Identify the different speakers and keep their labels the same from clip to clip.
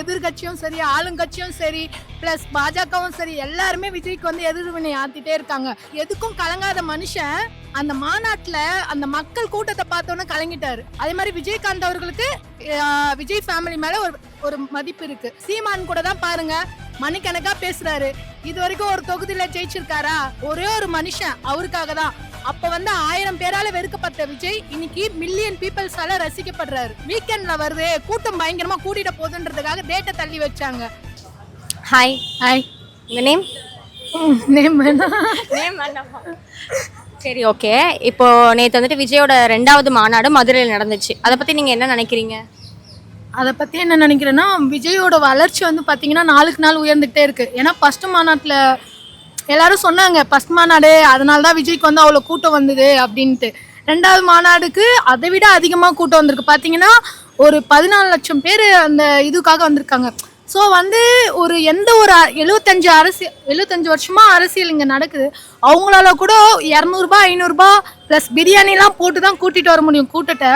Speaker 1: எதிர்கட்சியும் சரி ஆளுங்கட்சியும் சரி பிளஸ் பாஜகவும் சரி எல்லாருமே விஜய்க்கு வந்து எதிர்வினை ஆத்திட்டே இருக்காங்க. எதுக்கும் கலங்காத மனுஷன் அந்த மாநாட்டில் அந்த மக்கள் கூட்டத்தை பார்த்தோன்னே கலங்கிட்டாரு. அதே மாதிரி விஜயகாந்த் அவர்களுக்கு விஜய் ஃபேமிலி மேல ஒரு ஒரு மதிப்பு இருக்கு. சீமான் கூட தான் பாருங்க மணிக்கணக்கா பேசுறாரு. இது வரைக்கும் ஒரு தொகுதியில ஜெயிச்சிருக்காரா? ஒரே ஒரு மனுஷன் அவருக்காக தான். அப்ப வந்து ஆயிரம் பேரால வெறுக்கப்பட்ட விஜய் இன்னைக்கு மில்லியன் பீப்புள்ஸால ரசிக்கப்படுறாரு. வீக்கெண்ட்ல வருது கூட்டம் பயங்கரமா கூட்டிட போகுதுன்றதுக்காக டேட்டை தள்ளி வச்சாங்க.
Speaker 2: ஹாய்
Speaker 1: ஹாய்
Speaker 2: உங்கள் நேம்
Speaker 1: நேம்
Speaker 2: நேம் சரி ஓகே இப்போ நேற்று வந்துட்டு விஜயோட ரெண்டாவது மாநாடு மதுரையில் நடந்துச்சு. அதை பற்றி நீங்கள் என்ன நினைக்கிறீங்க?
Speaker 1: அதை பத்தி என்ன நினைக்கிறேன்னா விஜயோட வளர்ச்சி வந்து பாத்தீங்கன்னா நாளுக்கு நாள் உயர்ந்துகிட்டே இருக்கு. ஏன்னா ஃபர்ஸ்ட் மாநாட்டுல எல்லாரும் சொன்னாங்க ஃபஸ்ட் மாநாடு அதனால தான் விஜய்க்கு வந்து அவ்வளோ கூட்டம் வந்தது அப்படின்ட்டு. ரெண்டாவது மாநாடுக்கு அதை விட அதிகமாக கூட்டம் வந்திருக்கு. பார்த்தீங்கன்னா ஒரு பதினாலு லட்சம் பேர் அந்த இதுக்காக வந்திருக்காங்க. ஸோ வந்து ஒரு எந்த ஒரு எழுபத்தஞ்சு அரசியல் எழுபத்தஞ்சு வருஷமாக அரசியல் இங்கே நடக்குது. அவங்களால கூட இரநூறுபா ஐநூறுரூபா ப்ளஸ் பிரியாணிலாம் போட்டு தான் கூட்டிகிட்டு வர முடியும் கூட்டத்தை.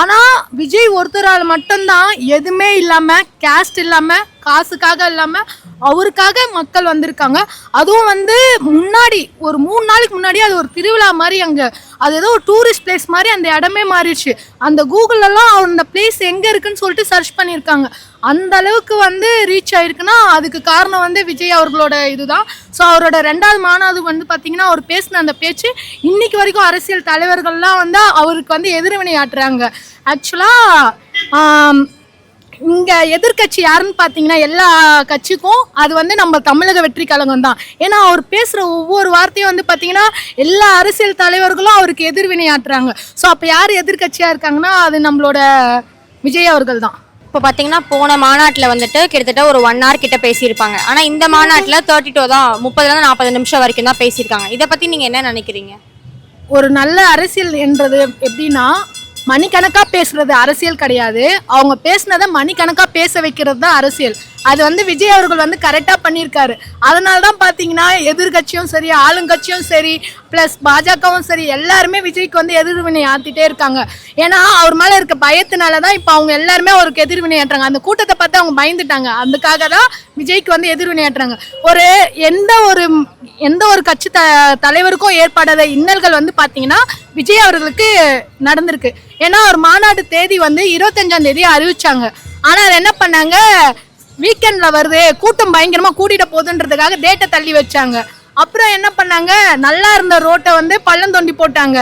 Speaker 1: ஆனால் விஜய் ஒருத்தரால் மட்டும்தான் எதுவுமே இல்லாமல் கேஸ்ட் இல்லாமல் காசுக்காக இல்லாமல் அவருக்காக மக்கள் வந்திருக்காங்க. அதுவும் வந்து முன்னாடி ஒரு மூணு நாளைக்கு முன்னாடி அது ஒரு திருவிழா மாதிரி அங்கே அது ஏதோ ஒரு டூரிஸ்ட் பிளேஸ் மாதிரி அந்த இடமே மாறிடுச்சு. அந்த கூகுளெல்லாம் அந்த பிளேஸ் எங்கே இருக்குன்னு சொல்லிட்டு சர்ச் பண்ணியிருக்காங்க. அந்த அளவுக்கு வந்து ரீச் ஆயிருக்குன்னா அதுக்கு காரணம் வந்து விஜய் அவர்களோட இதுதான். ஸோ அவரோட ரெண்டாவது மாநாடு வந்து பார்த்தீங்கன்னா அவர் பேசின அந்த பேச்சு இன்னைக்கு வரைக்கும் அரசியல் தலைவர்கள்லாம் வந்து அவருக்கு வந்து எதிர்வினை ஆட்டுறாங்க ஆக்சுவலாக இங்க எதிர்க்கட்சி யாருன்னு பாத்தீங்கன்னா எல்லா கட்சிக்கும் அது வந்து நம்ம தமிழக வெற்றி கழகம் தான். ஏன்னா அவர் பேசுற ஒவ்வொரு வார்த்தையும் வந்து பாத்தீங்கன்னா எல்லா அரசியல் தலைவர்களும் அவருக்கு எதிர்வினையாற்றுறாங்க ஸோ அப்ப யார் எதிர்க்கட்சியா இருக்காங்கன்னா அது நம்மளோட விஜய் அவர்கள் தான்.
Speaker 2: இப்போ பார்த்தீங்கன்னா போன மாநாட்டில் வந்துட்டு கிட்டத்தட்ட ஒரு ஒன் hour கிட்ட பேசியிருப்பாங்க. ஆனால் இந்த மாநாட்டில் தேர்ட்டி டூ தான் முப்பதுலேருந்து நாற்பது நிமிஷம் வரைக்கும் தான் பேசியிருக்காங்க. இதை பற்றி நீங்கள் என்ன நினைக்கிறீங்க?
Speaker 1: ஒரு நல்ல அரசியல் என்றது எப்படின்னா மணிக்கணக்காக பேசுறது அரசியல் கிடையாது. அவங்க பேசுனதை மணிக்கணக்காக பேச வைக்கிறது தான் அரசியல். அது வந்து விஜய் அவர்கள் வந்து கரெக்டாக பண்ணியிருக்காரு. அதனால தான் பார்த்தீங்கன்னா எதிர்கட்சியும் சரி ஆளுங்கட்சியும் சரி ப்ளஸ் பாஜகவும் சரி எல்லாருமே விஜய்க்கு வந்து எதிர்வினை ஆத்திட்டே இருக்காங்க. ஏன்னா அவர் மேலே இருக்க பயத்தினால தான் இப்போ அவங்க எல்லாருமே அவருக்கு எதிர்வினை ஆட்டுறாங்க. அந்த கூட்டத்தை பார்த்து அவங்க பயந்துட்டாங்க. அதுக்காக தான் விஜய்க்கு வந்து எதிர்வினை ஆட்டுறாங்க. ஒரு எந்த ஒரு எந்த ஒரு கட்சி த தலைவருக்கும் ஏற்படாத இன்னல்கள் வந்து பார்த்தீங்கன்னா விஜய் அவர்களுக்கு நடந்திருக்கு. ஏன்னா ஒரு மாநாடு தேதி வந்து இருபத்தஞ்சாம் தேதி அறிவிச்சாங்க. ஆனால் அதை என்ன பண்ணாங்க? வீக்கெண்ட்ல வருது. கூட்டம் பயங்கரமா கூட்டிட போகுதுன்றதுக்காக டேட்டை தள்ளி வச்சாங்க. அப்புறம் என்ன பண்ணாங்க? நல்லா இருந்த ரோட்டை வந்து பள்ளம் தோண்டி போட்டாங்க.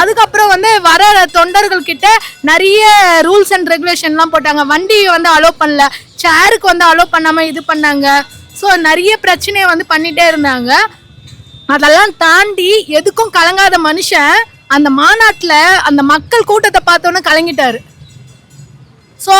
Speaker 1: அதுக்கப்புறம் வந்து வர தொண்டர்கள் கிட்ட நிறைய ரூல்ஸ் அண்ட் ரெகுலேஷன்லாம் போட்டாங்க. வண்டியை வந்து அலோவ் பண்ணல. சேருக்கு வந்து அலோவ் பண்ணாம இது பண்ணாங்க. ஸோ நிறைய பிரச்சனையை வந்து பண்ணிட்டே இருந்தாங்க. அதெல்லாம் தாண்டி எதுக்கும் கலங்காத மனுஷன் அந்த மாநாட்டில் அந்த மக்கள் கூட்டத்தை பார்த்தோன்னே கலங்கிட்டாரு. ஸோ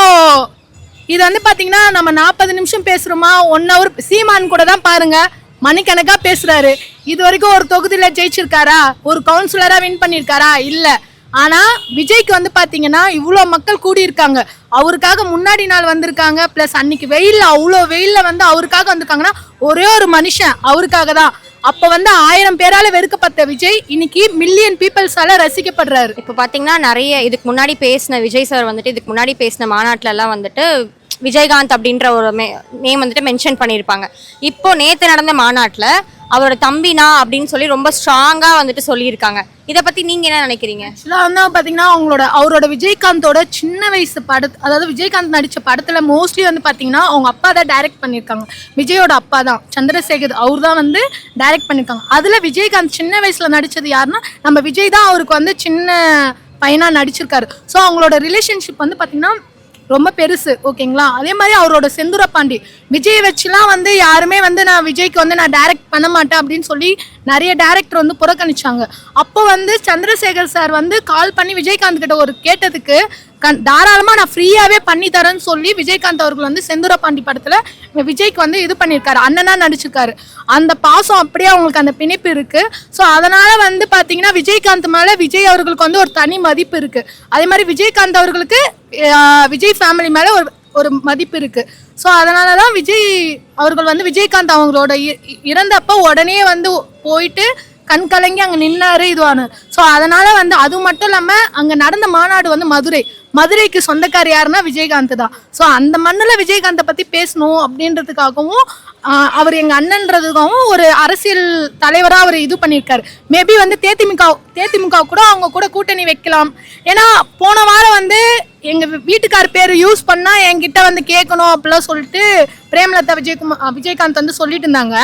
Speaker 1: இது வந்து பார்த்தீங்கன்னா நம்ம நாற்பது நிமிஷம் பேசுகிறோமா ஒன் ஹவர் சீமான் கூட தான் பாருங்கள் மணிக்கணக்காக பேசுகிறாரு இது வரைக்கும் ஒரு தொகுதியில் ஜெயிச்சிருக்காரா? ஒரு கவுன்சிலராக வின் பண்ணியிருக்காரா இல்லை. ஆனால் விஜய்க்கு வந்து பார்த்தீங்கன்னா இவ்வளோ மக்கள் கூடியிருக்காங்க. அவருக்காக முன்னாடி நாள் வந்திருக்காங்க. ப்ளஸ் அன்னைக்கு வெயிலில் அவ்வளோ வெயிலில் வந்து அவருக்காக வந்திருக்காங்கன்னா ஒரே ஒரு மனுஷன் அவருக்காக தான். அப்போ வந்து ஆயிரம் பேரால வெறுக்கப்பட்ட விஜய் இன்னைக்கு மில்லியன் பீப்புள்ஸால ரசிக்கப்படுறாரு.
Speaker 2: இப்போ பார்த்தீங்கன்னா நிறைய இதுக்கு முன்னாடி பேசின விஜய் சார் வந்துட்டு இதுக்கு முன்னாடி பேசின மாநாட்டுல எல்லாம் வந்துட்டு விஜயகாந்த் அப்படின்ற ஒரு நேம் வந்துட்டு மென்ஷன் பண்ணியிருப்பாங்க. இப்போ நேற்று நடந்த மாநாட்டில் அவரோட தம்பினா அப்படின்னு சொல்லி ரொம்ப ஸ்ட்ராங்காக வந்துட்டு சொல்லியிருக்காங்க. இதை பற்றி நீங்கள் என்ன நினைக்கிறீங்க?
Speaker 1: ஆக்சுவலாக வந்து பார்த்தீங்கன்னா அவங்களோட அவரோட விஜயகாந்தோட சின்ன வயசு படத்து அதாவது விஜயகாந்த் நடித்த படத்தில் மோஸ்ட்லி வந்து பார்த்தீங்கன்னா அவங்க அப்பா தான் டைரக்ட் பண்ணியிருக்காங்க. விஜயோட அப்பா தான் சந்திரசேகர் அவர் தான் வந்து டைரக்ட் பண்ணியிருக்காங்க. அதில் விஜயகாந்த் சின்ன வயசில் நடித்தது யாருன்னா நம்ம விஜய் தான் அவருக்கு வந்து சின்ன பையனாக நடிச்சிருக்காரு. ஸோ அவங்களோட ரிலேஷன்ஷிப் வந்து பார்த்தீங்கன்னா ரொம்ப பெருசு ஓகேங்களா? அதே மாதிரி அவரோட செந்தூர பாண்டி. விஜய் வச்சுலாம் வந்து யாருமே வந்து நான் விஜய்க்கு வந்து நான் டைரக்ட் பண்ண மாட்டேன் அப்படின்னு சொல்லி நிறைய டேரக்டர் வந்து புறக்கணிச்சாங்க. அப்போ வந்து சந்திரசேகர் சார் வந்து கால் பண்ணி விஜயகாந்த் கிட்ட ஒரு கேட்டதுக்கு தாராளமாக நான் ஃப்ரீயாகவே பண்ணி தரேன்னு சொல்லி விஜயகாந்த் அவர்கள் வந்து செந்தூர பாண்டி படத்தில் விஜய்க்கு வந்து இது பண்ணியிருக்காரு. அண்ணனா நடிச்சிருக்காரு. அந்த பாசம் அப்படியே அவங்களுக்கு அந்த பிணைப்பு இருக்கு. ஸோ அதனால வந்து பார்த்தீங்கன்னா விஜயகாந்த் மேலே விஜய் அவர்களுக்கு வந்து ஒரு தனி மதிப்பு இருக்கு. அதே மாதிரி விஜயகாந்த் அவர்களுக்கு விஜய் ஃபேமிலி மேலே ஒரு ஒரு மதிப்பு இருக்கு. ஸோ அதனால தான் விஜய் அவர்கள் வந்து விஜயகாந்த் அவங்களோட இ- இறந்தப்ப உடனே வந்து போயிட்டு கண் கலங்கி அங்கே நின்னாரு இதுவானு. ஸோ அதனால வந்து அது மட்டும் இல்லாமல் அங்கே நடந்த மாநாடு வந்து மதுரை. மதுரைக்கு சொந்தக்கார் யாருன்னா விஜயகாந்த் தான். ஸோ அந்த மண்ணில் விஜயகாந்தை பற்றி பேசணும் அப்படின்றதுக்காகவும் அவர் எங்கள் அண்ணன்றதுக்காகவும் ஒரு அரசியல் தலைவராக அவர் இது பண்ணியிருக்காரு. மேபி வந்து தேதிமுக தேதிமுக கூட அவங்க கூட கூட்டணி வைக்கலாம். ஏன்னா போன வாரம் வந்து எங்க வீட்டுக்கார் பேர் யூஸ் பண்ணா என்கிட்ட வந்து கேட்கணும் அப்படிலாம் சொல்லிட்டு பிரேமலதா விஜயகுமார் விஜயகாந்த் வந்து சொல்லிட்டு இருந்தாங்க.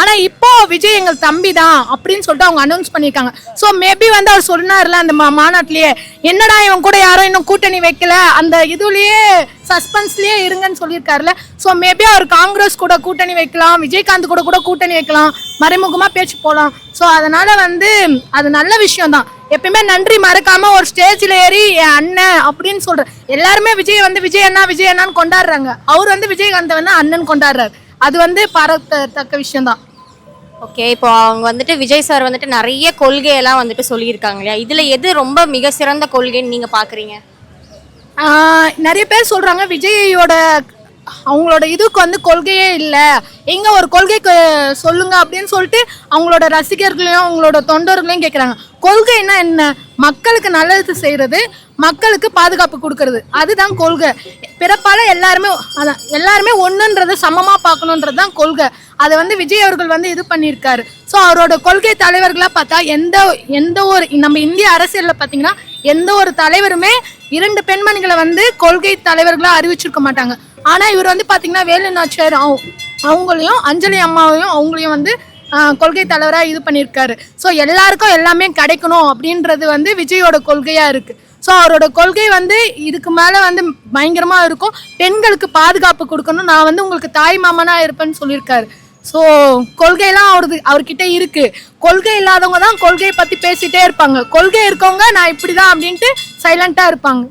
Speaker 1: ஆனா இப்போ விஜய் எங்கள் தம்பி தான் அப்படின்னு சொல்லிட்டு அவங்க அனௌன்ஸ் பண்ணியிருக்காங்க. ஸோ மேபி வந்து அவர் சொன்னார்ல அந்த மா மாநாட்டிலேயே என்னடா இவன் கூட யாரும் இன்னும் கூட்டணி வைக்கல? அந்த இதுலயே சஸ்பென்ஸ்லயே இருங்கன்னு சொல்லியிருக்காருல. ஸோ மேபி அவர் காங்கிரஸ் கூட கூட்டணி வைக்கலாம் விஜயகாந்த் கூட கூட கூட்டணி வைக்கலாம் மறைமுகமா பேச்சு போகலாம் ஸோ அதனால வந்து அது நல்ல விஷயம் தான் எப்பயுமே நன்றி மறக்காம ஒரு ஸ்டேஜ்ல ஏறி என் அண்ணன் அப்படின்னு சொல்ற எல்லாருமே விஜய் வந்து விஜய் அண்ணா விஜய் அண்ணான்னு கொண்டாடுறாங்க. அவர் வந்து விஜயகாந்த் வந்து அண்ணன் கொண்டாடுறாரு. அது வந்து பாராட்டத்தக்க விஷயம் தான்
Speaker 2: ஓகே இப்போ அவங்க வந்துட்டு விஜய் சார் வந்துட்டு நிறைய கொள்கையெல்லாம் வந்துட்டு சொல்லியிருக்காங்க இல்லையா? இதில் எது ரொம்ப மிக சிறந்த கொள்கைன்னு நீங்கள்
Speaker 1: பார்க்குறீங்க நிறைய பேர் சொல்றாங்க விஜயோட அவங்களோட இதுக்கு வந்து கொள்கையே இல்லை. எங்கே ஒரு கொள்கைக்கு சொல்லுங்க அப்படின்னு சொல்லிட்டு அவங்களோட ரசிகர்களையும் அவங்களோட தொண்டர்களையும் கேட்குறாங்க கொள்கைன்னா என்ன? மக்களுக்கு நல்லது செய்யறது மக்களுக்கு பாதுகாப்பு கொடுக்கறது. அதுதான் கொள்கை. பிறப்பால எல்லாருமே அதான் எல்லாருமே ஒன்றுன்றதை சமமாக பார்க்கணுன்றது தான் கொள்கை. அதை வந்து விஜய் அவர்கள் வந்து இது பண்ணியிருக்காரு. ஸோ அவரோட கொள்கை தலைவர்களாக பார்த்தா எந்த எந்த ஒரு நம்ம இந்திய அரசியலில் பார்த்தீங்கன்னா எந்த ஒரு தலைவருமே இரண்டு பெண்மணிகளை வந்து கொள்கை தலைவர்களாக அறிவிச்சிருக்க மாட்டாங்க. ஆனால் இவர் வந்து பார்த்தீங்கன்னா வேலு நாச்சியார் அவங்களையும் அஞ்சலி அம்மாவையும் அவங்களையும் வந்து கொள்கை தலைவராக இது பண்ணியிருக்காரு. ஸோ எல்லாருக்கும் எல்லாமே கிடைக்கணும் அப்படின்றது வந்து விஜயோட கொள்கையாக இருக்குது ஸோ அவரோட கொள்கை வந்து இதுக்கு மேலே வந்து பயங்கரமாக இருக்கும். பெண்களுக்கு பாதுகாப்பு கொடுக்கணும் நான் வந்து உங்களுக்கு தாய் மாமனாக இருப்பேன்னு சொல்லியிருக்காரு. ஸோ கொள்கையெல்லாம் அவரது அவர்கிட்ட இருக்குது கொள்கை இல்லாதவங்க தான் கொள்கையை பற்றி பேசிகிட்டே இருப்பாங்க. கொள்கை இருக்கவங்க நான் இப்படி தான் அப்படின்ட்டு சைலண்ட்டாக இருப்பாங்க.